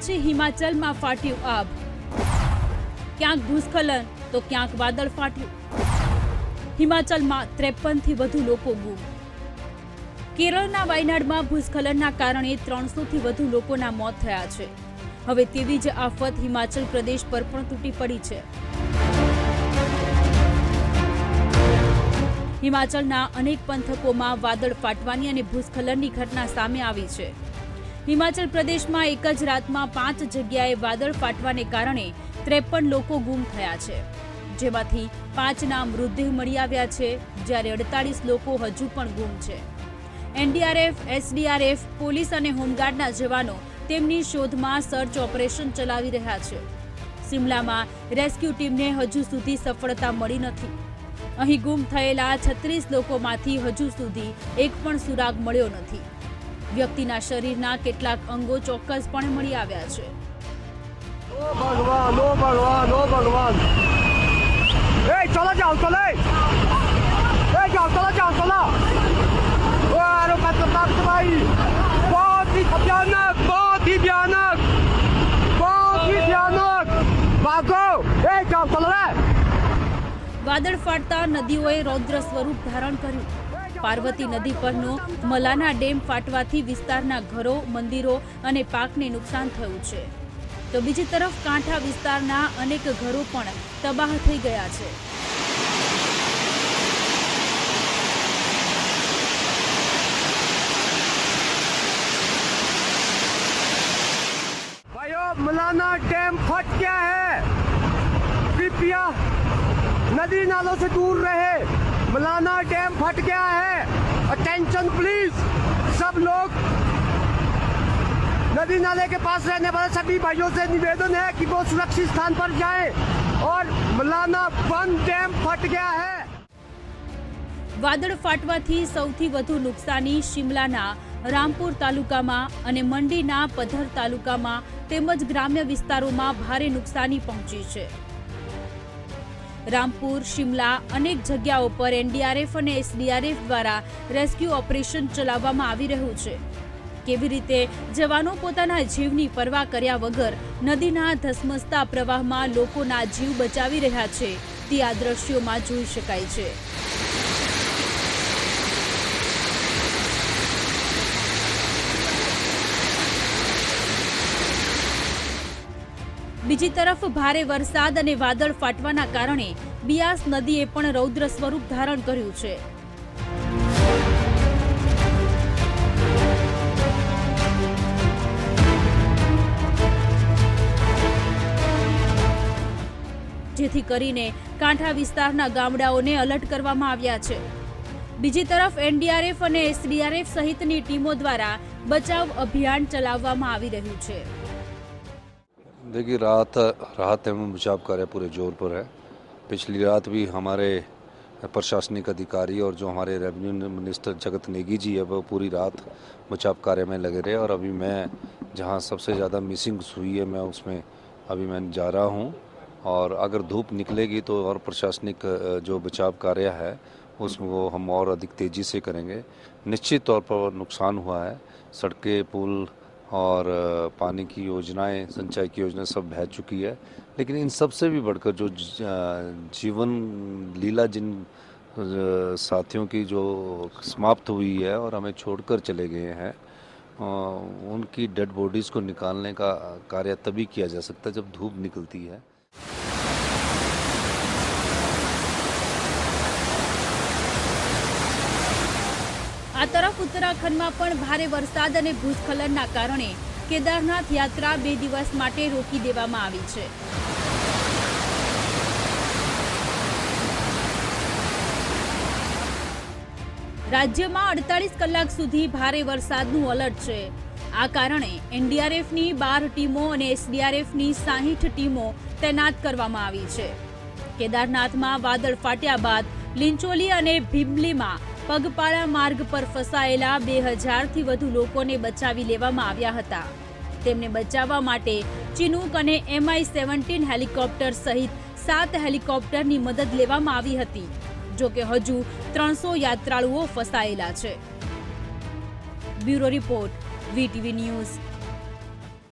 પછી હિમાચલમાં ફાટ્યું આબ ક્યાંક ભૂસ્ખલન, તો ક્યાંક વાદળ ફાટ્યું. હિમાચલમાં ત્રેપનથી વધુ લોકો ગુમ. કેરળના વાયનાડમાં ભૂસ્ખલનના કારણે ત્રણસોથી વધુ લોકોના મોત થયા છે. હવે તેવી જ આફત હિમાચલ પ્રદેશ પર પણ તૂટી પડી છે. હિમાચલના અનેક પંથકોમાં વાદળ ફાટવાની અને ભૂસ્ખલનની ઘટના સામે આવી છે. હિમાચલ પ્રદેશમાં એક જ રાતમાં પાંચ જગ્યાએ વાદળ ફાટવાને કારણે ત્રેપન લોકો ગુમ થયા છે. જેમાંથી પાંચના મૃતદેહ મળી આવ્યા છે, જ્યારે અડતાલીસ લોકો હજુ પણ ગુમ છે. એનડીઆરએફ, એસડીઆરએફ, પોલીસ અને હોમગાર્ડના જવાનો તેમની શોધમાં સર્ચ ઓપરેશન ચલાવી રહ્યા છે. સિમલામાં રેસ્ક્યુ ટીમને હજુ સુધી સફળતા મળી નથી. અહીં ગુમ થયેલા છત્રીસ લોકોમાંથી હજુ સુધી એક પણ સુરાગ મળ્યો નથી. વ્યક્તિના શરીરના કેટલાક અંગો ચોક્કસપણે મળી આવ્યા છે ઓ ભગવાન ઓ ભગવાન ઓ ભગવાન એ ચલો જાઓ ચલો એ જાઓ ચલો જાઓ ચલો ओ अरे खतरनाक भाई बहुत ही भयानक बहुत ही भयानक बहुत ही भयानक भागो ए जाओ चलो रे વાદળ ફાટતા નદીઓએ રૌદ્ર સ્વરૂપ ધારણ કર્યું પાર્વતી નદી પરનો મલાના ડેમ ફાટવાથી વિસ્તારના ઘરો મંદિરો અને પાકને નુકસાન થયું છે તો બીજી તરફ કાંઠા વિસ્તારના અનેક ઘરો પણ તબાહ થઈ ગયા છે भाइयों मलाना डैम फट गया है कृपया नदी नालों से दूर रहे मलाना डैम फट गया है अटेंशन प्लीज सब लोग नदी नाले के पास रहने वाले सभी भाइयों से निवेदन है कि वो सुरक्षित स्थान पर जाएं और मलाना वन डैम फट गया है વાદળ ફાટવાથી સૌથી વધુ નુકસાની શિમલાના રામપુર તાલુકામાં અને મંડીના પધર તાલુકામાં તેમજ ગ્રામ્ય વિસ્તારોમાં ભારે નુકસાની પહોંચી છે રામપુર, શિમલા અનેક જગ્યાઓ પર એનડીઆરએફ અને એસડીઆરએફ દ્વારા રેસ્ક્યુ ઓપરેશન ચલાવવામાં આવી રહ્યું છે. કેવી રીતે જવાનો પોતાના જીવની પરવા કર્યા વગર નદીના ધસમસતા પ્રવાહમાં લોકોના જીવ બચાવી રહ્યા છે, તે આ દ્રશ્યોમાં જોઈ શકાય છે. બીજી તરફ ભારે વરસાદ અને વાદળ ફાટવાના કારણે બિયાસ નદીએ પણ રૌદ્ર સ્વરૂપ ધારણ કર્યું છે. જેથી કરીને કાંઠા વિસ્તારના ગામડાઓને અલર્ટ કરવામાં આવ્યા છે. બીજી તરફ એનડીઆરએફ અને એસડીઆરએફ સહિતની ટીમો દ્વારા બચાવ અભિયાન ચલાવવામાં આવી રહ્યું છે. देखिए, रात राहत एवं बचाव कार्य पूरे ज़ोर पर है। पिछली रात भी हमारे प्रशासनिक अधिकारी और जो हमारे रेवेन्यू मिनिस्टर जगत नेगी जी है, वो पूरी रात बचाव कार्य में लगे रहे और अभी मैं, जहाँ सबसे ज़्यादा मिसिंग हुई है, मैं उसमें अभी मैं जा रहा हूँ। और अगर धूप निकलेगी तो और प्रशासनिक, जो बचाव कार्य है उसमें वो हम और अधिक तेज़ी से करेंगे। निश्चित तौर पर नुकसान हुआ है। सड़कें, पुल और पानी की योजनाएँ सिंचाई की योजना सब बह चुकी है। लेकिन इन सबसे भी बढ़कर जो जीवन लीला जिन साथियों की जो समाप्त हुई है और हमें छोड़कर चले गए हैं उनकी डेड बॉडीज़ को निकालने का कार्य तभी किया जा सकता है जब धूप निकलती है। આ તરફ ઉત્તરાખંડમાં પણ ભારે વરસાદ અને ભૂસ્ખલનના કારણે કેદારનાથ યાત્રા બે દિવસ માટે રોકી દેવામાં આવી છે. રાજ્યમાં અડતાલીસ કલાક સુધી ભારે વરસાદનું એલર્ટ છે. આ કારણે એનડીઆરએફની બાર ટીમો અને એસડીઆરએફની સાહીઠ ટીમો તૈનાત કરવામાં આવી છે. કેદારનાથમાં વાદળ ફાટ્યા બાદ લિંચોલી અને ભીમલીમાં પગપાળા માર્ગ પર ફસાયેલા બે હજારથી વધુ લોકોને બચાવી લેવામાં આવ્યા હતા. તેમને બચાવવા માટે ચિનુક અને એમઆઈ સેવન્ટીન હેલિકોપ્ટર સહિત સાત હેલિકોપ્ટરની મદદ લેવામાં આવી હતી, જો કે હજુ ત્રણસો યાત્રાળુઓ ફસાયેલા છે. Bureau report, VTV news